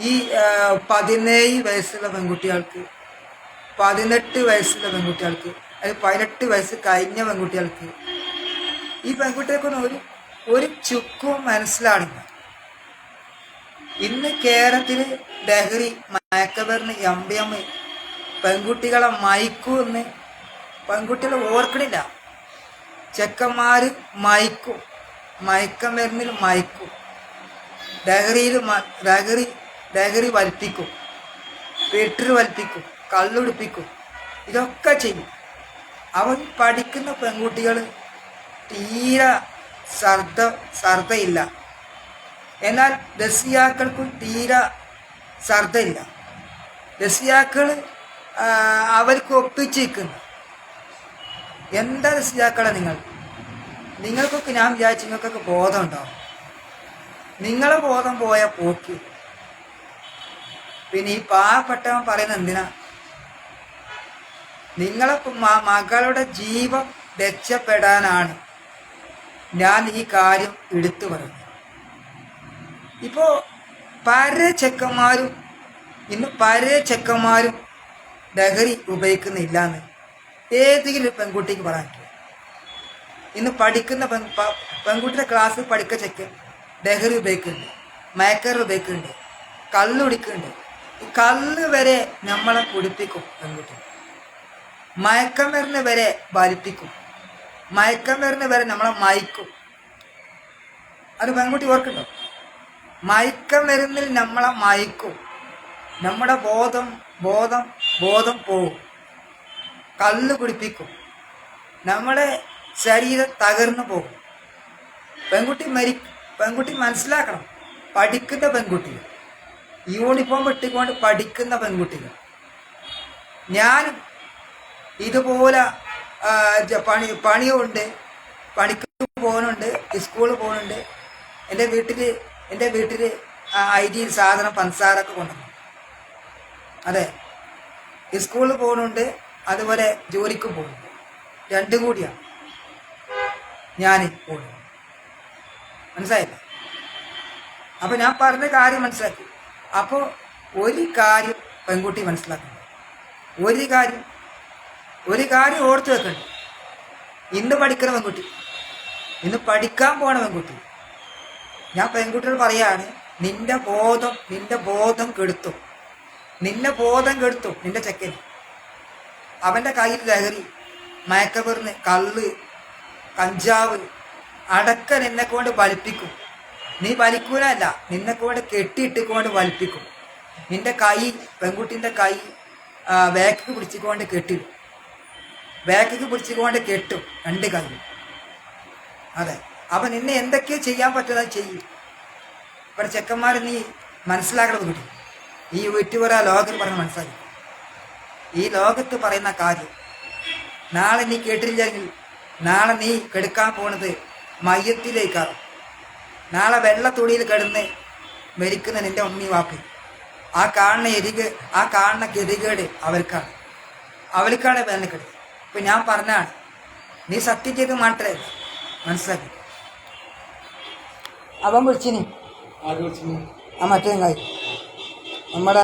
ഈ പതിനേഴ് വയസ്സുള്ള പെൺകുട്ടികൾക്ക് പതിനെട്ട് വയസ്സുള്ള പെൺകുട്ടികൾക്ക് അത് പതിനെട്ട് വയസ്സ് കഴിഞ്ഞ പെൺകുട്ടികൾക്ക് ഈ പെൺകുട്ടികൾക്കൊന്നും ഒരു ഒരു ചുക്കും മനസ്സിലാണില്ല ഇന്ന് കേരളത്തിൽ ലഹരി മയക്കബറിന് എം ബി എം പെൺകുട്ടികളെ മയക്കൂ എന്ന് പെൺകുട്ടികൾ ഓർക്കണില്ല. ചെക്കന്മാർ മയക്കും മയക്കമരുന്നിൽ മയക്കും. ലഹരിയിൽ ലഹരി ലഹരി വലിപ്പിക്കും. വെട്ടർ വലിപ്പിക്കും. കള്ളുടിപ്പിക്കും. ഇതൊക്കെ ചെയ്യും. അവൻ പഠിക്കുന്ന പെൺകുട്ടികൾ തീരെ ശ്രദ്ധ ശ്രദ്ധയില്ല. എന്നാൽ ദസിയാക്കൾക്കും തീരെ ശ്രദ്ധയില്ല. ദസിയാക്കൾ അവർക്ക് ഒപ്പിച്ചിരിക്കുന്നു. എന്താ രസിയാക്കളെ നിങ്ങൾ? നിങ്ങൾക്കൊക്കെ ഞാൻ വിചാരിച്ചു നിങ്ങൾക്കൊക്കെ ബോധമുണ്ടാവും നിങ്ങളെ ബോധം പോയ പോക്ക്. പിന്നെ ഈ പാവപ്പെട്ടവൻ പറയുന്നത് എന്തിനാ? നിങ്ങളെ മകളുടെ ജീവൻ രക്ഷപ്പെടാനാണ് ഞാൻ ഈ കാര്യം എടുത്തു പറഞ്ഞു ഇപ്പോ പല ചെക്കന്മാരും ഇന്ന് പല ചെക്കന്മാരും ലഹരി ഉപയോഗിക്കുന്നില്ല എന്ന് ഏതെങ്കിലും പെൺകുട്ടിക്ക് പറയാൻ പറ്റും ഇന്ന് പഠിക്കുന്ന പെൺ പെൺകുട്ടിയുടെ ക്ലാസ്സിൽ പഠിക്ക ചെക്കൻ ലഹരി ഉപയോഗിക്കുന്നുണ്ട് മയക്കർ ഉപയോഗിക്കുന്നുണ്ട് കള്ള് കുടിക്കുന്നുണ്ട്. ഈ കള്ള് വരെ നമ്മളെ കുടിപ്പിക്കും പെൺകുട്ടി. മയക്കം വരുന്ന വരെ വലിപ്പിക്കും വരുന്ന വരെ നമ്മളെ മയക്കും. അത് പെൺകുട്ടി ഓർക്കുന്നു മയക്കം വരുന്നിൽ നമ്മളെ മയക്കും. നമ്മുടെ ബോധം ബോധം ബോധം പോവും. കള്ള് കുടിപ്പിക്കും. നമ്മുടെ ശരീരം തകർന്നു പോകും. പെൺകുട്ടി മരി പെൺകുട്ടി മനസ്സിലാക്കണം. പഠിക്കുന്ന പെൺകുട്ടികൾ യൂണിഫോം ഇട്ടുകൊണ്ട് പഠിക്കുന്ന പെൺകുട്ടികൾ. ഞാൻ ഇതുപോലെ പണി പണിയുണ്ട്. പണിക്ക് പോകുന്നുണ്ട് സ്കൂളിൽ പോകുന്നുണ്ട്. എന്റെ വീട്ടിൽ എന്റെ വീട്ടിൽ ഐ സാധനം പഞ്ചസാരൊക്കെ കൊണ്ടുവന്നു. അതെ. സ്കൂളിൽ പോകുന്നുണ്ട് അതുപോലെ ജോലിക്ക് പോകുന്നുണ്ട്. രണ്ടും കൂടിയാണ്. ഞാൻ പോകുന്നത്. മനസ്സിലായില്ല? അപ്പം ഞാൻ പറഞ്ഞ കാര്യം മനസ്സിലാക്കി. അപ്പോൾ ഒരു കാര്യം പെൺകുട്ടി മനസ്സിലാക്കണം ഒരു കാര്യം ഒരു കാര്യം ഓർത്തു വെക്കണ്ട. ഇന്ന് പഠിക്കണ പെൺകുട്ടി ഇന്ന് പഠിക്കാൻ പോണ പെൺകുട്ടി ഞാൻ പെൺകുട്ടികൾ പറയാണ് നിന്റെ ബോധം നിന്റെ ബോധം കെടുത്തു. നിന്റെ ബോധം കെടുത്തു നിന്റെ ചെക്കൻ അവന്റെ കയ്യിൽ ലഹരി മയക്കമരുന്ന് കള്ള് കഞ്ചാവ് അടക്ക നിന്നെ കൊണ്ട് വലിപ്പിക്കും നീ വലിക്കൂലല്ല. നിന്നെ കൊണ്ട് കെട്ടിയിട്ടിക്കൊണ്ട് വലിപ്പിക്കും. നിന്റെ കൈ പെൺകുട്ടിന്റെ കൈ വേക്കക്ക് പിടിച്ചുകൊണ്ട് കെട്ടിടും. വേക്കക്ക് പിടിച്ചുകൊണ്ട് കെട്ടും രണ്ട് കൈ അതെ. അപ്പൊ നിന്നെ എന്തൊക്കെ ചെയ്യാൻ പറ്റുന്നത് ചെയ്യും. ഇവിടെ ചെക്കന്മാർ നീ മനസ്സിലാക്കണം കിട്ടി ഈ വീട്ടുപുറ ലോകത്ത് പറഞ്ഞ് മനസ്സിലാക്കി. ഈ ലോകത്ത് പറയുന്ന കാര്യം. നാളെ നീ കേട്ടില്ലെങ്കിൽ നാളെ നീ കെടുക്കാൻ പോണത് മയ്യത്തിലേക്കാണ്. നാളെ വെള്ള തുണിയിൽ കിടന്ന് മരിക്കുന്ന നിന്റെ ഉമ്മി വാപ്പി. ആ കാണുന്ന എരിക് ആ കാണുന്ന ഗതികേട് അവർക്കാണ്. അവർക്കാണ് വേനൽക്കെട് ഇപ്പൊ ഞാൻ പറഞ്ഞാണ് നീ സത്യം ചെയ്ത് മാത്രമേ മനസ്സിലാക്കി. അവൻ വിളിച്ചിനി? ആ മറ്റേ നമ്മുടെ